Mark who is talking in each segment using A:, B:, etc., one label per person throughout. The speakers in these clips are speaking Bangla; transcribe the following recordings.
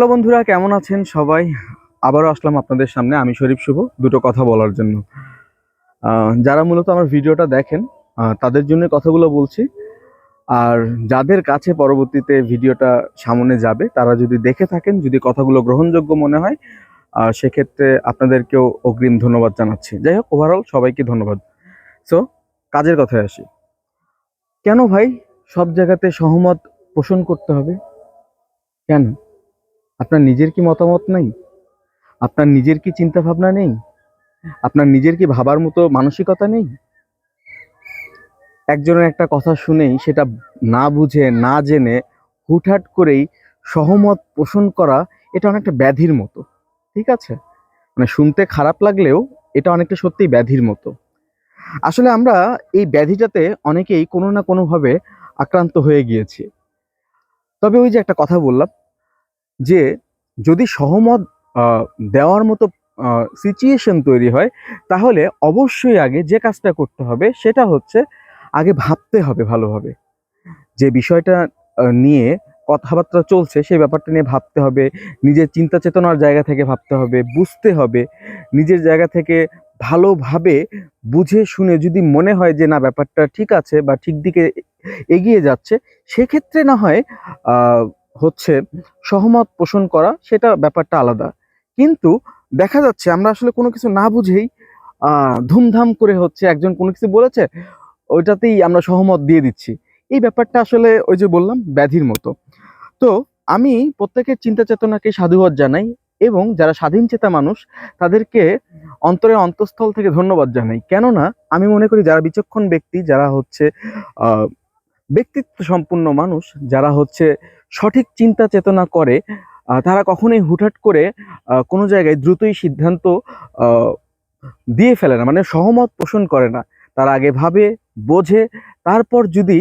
A: হ্যালো বন্ধুরা কেমন আছেন সবাই? আবারও আসলাম আপনাদের সামনে আমি শরীফ শুভ দুটো কথা বলার জন্য। যারা মূলত আমার ভিডিওটা দেখেন তাদের জন্য কথাগুলো বলছি। আর যাদের কাছে পরবর্তীতে ভিডিওটা সামনে যাবে তারা যদি দেখে থাকেন যদি কথাগুলো গ্রহণযোগ্য মনে হয় আহ, সেক্ষেত্রে আপনাদেরকেও অগ্রিম ধন্যবাদ জানাচ্ছি। যাই হোক ওভারঅল সবাইকে ধন্যবাদ। সো কাজের কথায় আসি। কেন ভাই সব জায়গাতে সহমত পোষণ করতে হবে? কেন? আপনার নিজের কি মতামত নেই? আপনার নিজের কি চিন্তা ভাবনা নেই? আপনার নিজের কি ভাবার মতো মানসিকতা নেই? একজনের একটা কথা শুনেই সেটা না বুঝে, না জেনে হুটহাট করেই সহমত পোষণ করা এটা অনেকটা ব্যাধির মতো, ঠিক আছে? মানে শুনতে খারাপ লাগলেও এটা অনেকটা সত্যিই ব্যাধির মতো। আসলে আমরা এই ব্যাধিটাতে অনেকেই কোনো না কোনোভাবে আক্রান্ত হয়ে গিয়েছি। তবে ওই যে একটা কথা বললাম যে যদি সহমত দেওয়ার মতো সিচুয়েশন তৈরি হয়, তাহলে অবশ্যই আগে যে কাজটা করতে হবে সেটা হচ্ছে আগে ভাবতে হবে ভালোভাবে। যে বিষয়টা নিয়ে কথাবার্তা চলছে সেই ব্যাপারটা নিয়ে ভাবতে হবে, নিজের চিন্তা চেতনার জায়গা থেকে ভাবতে হবে, বুঝতে হবে, নিজের জায়গা থেকে ভালোভাবে বুঝে শুনে যদি মনে হয় যে না, ব্যাপারটা ঠিক আছে বা ঠিক দিকে এগিয়ে যাচ্ছে, সেক্ষেত্রে না হয় হচ্ছে সহমত পোষণ করা, সেটা ব্যাপারটা আলাদা। কিন্তু দেখা যাচ্ছে আমরা আসলে কোনো কিছু না বুঝেই ধুমধাম করে হচ্ছে একজন কোনো কিছু বলেছে, ওইটাতেই আমরা সহমত দিয়ে দিচ্ছি। এই ব্যাপারটা আসলে ওই যে বললাম, ব্যাধির মতো। তো আমি প্রত্যেকের চিন্তা চেতনাকে সাধুবাদ জানাই এবং যারা স্বাধীন চেতা মানুষ, তাদেরকে অন্তরের অন্তঃস্থল থেকে ধন্যবাদ জানাই। কেননা আমি মনে করি যারা বিচক্ষণ ব্যক্তি, যারা হচ্ছে ব্যক্তিত্ব সম্পন্ন মানুষ যারা হচ্ছে সঠিক চিন্তা চেতনা করে তারা কখনোই হুটহাট করে কোনো জায়গায় দ্রুতই সিদ্ধান্ত দিয়ে ফেলে না মানে সহমত পোষণ করে না। তারা আগে ভাবে, বোঝে, তারপর যদি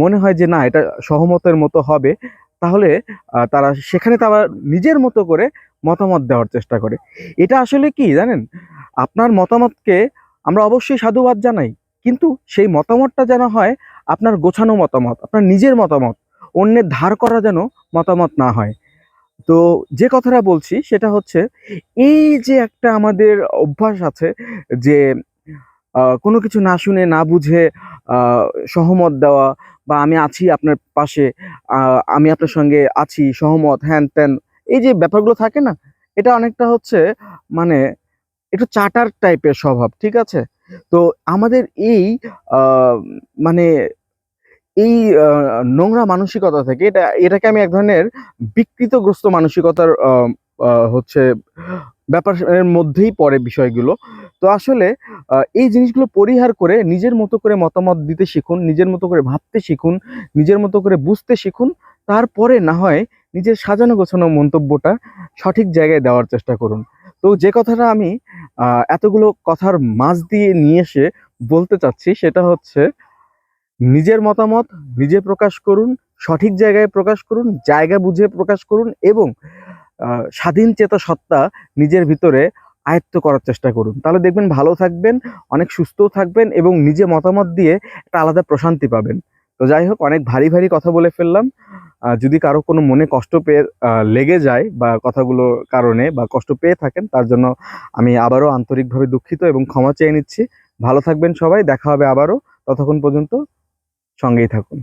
A: মনে হয় যে না, এটা সহমতের মতো হবে, তাহলে তারা সেখানে তারা নিজের মতো করে মতামত দেওয়ার চেষ্টা করে। এটা আসলে কি জানেন? আপনার মতামতকে আমরা অবশ্যই সাধুবাদ জানাই, কিন্তু সেই মতামতটা যেন হয় আপনার গোছানো মতামত, আপনার নিজের মতামত, অন্যের ধার করা যেন মতামত না হয়। তো যে কথাটা বলছি সেটা হচ্ছে, এই যে একটা আমাদের অভ্যাস আছে যে কোনো কিছু না শুনে, না বুঝে সহমত দেওয়া বা আমি আছি আপনার পাশে আমি আপনার সঙ্গে আছি, সহমত, হ্যান ত্যান, এই যে ব্যাপারগুলো থাকে না, এটা অনেকটা হচ্ছে মানে একটু চাটার টাইপের স্বভাব, ঠিক আছে? তো আমাদের এই মানে এই নোংরা মানসিকতা থেকে এটা, এটাকে আমি এক ধরনের বিকৃতগ্রস্ত মানসিকতার হচ্ছে ব্যাপারের মধ্যেই পড়ে বিষয়গুলো। তো আসলে এই জিনিসগুলো পরিহার করে নিজের মতো করে মতামত দিতে শিখুন, নিজের মতো করে ভাবতে শিখুন, নিজের মতো করে বুঝতে শিখুন, তারপরে না হয় নিজের সাজানো গোছানো মন্তব্যটা সঠিক জায়গায় দেওয়ার চেষ্টা করুন। তো যে কথাটা আমি এতগুলো কথার মাঝ দিয়ে নিয়ে এসে বলতে চাচ্ছি সেটা হচ্ছে, নিজের মতামত নিজে প্রকাশ করুন, সঠিক জায়গায় প্রকাশ করুন, জায়গা বুঝে প্রকাশ করুন এবং স্বাধীন চেতা সত্তা নিজের ভিতরে আয়ত্ত করার চেষ্টা করুন। তাহলে দেখবেন ভালো থাকবেন, অনেক সুস্থও থাকবেন এবং নিজে মতামত দিয়ে একটা আলাদা প্রশান্তি পাবেন। তো যাই হোক, অনেক ভারী ভারী কথা বলে ফেললাম। যদি কারও কোনো মনে কষ্ট পেয়ে লেগে যায় বা কথাগুলো কারণে বা কষ্ট পেয়ে থাকেন, তার জন্য আমি আবারও আন্তরিকভাবে দুঃখিত এবং ক্ষমা চেয়ে নিচ্ছি। ভালো থাকবেন সবাই, দেখা হবে আবারও। ততক্ষণ পর্যন্ত সঙ্গেই থাকুন।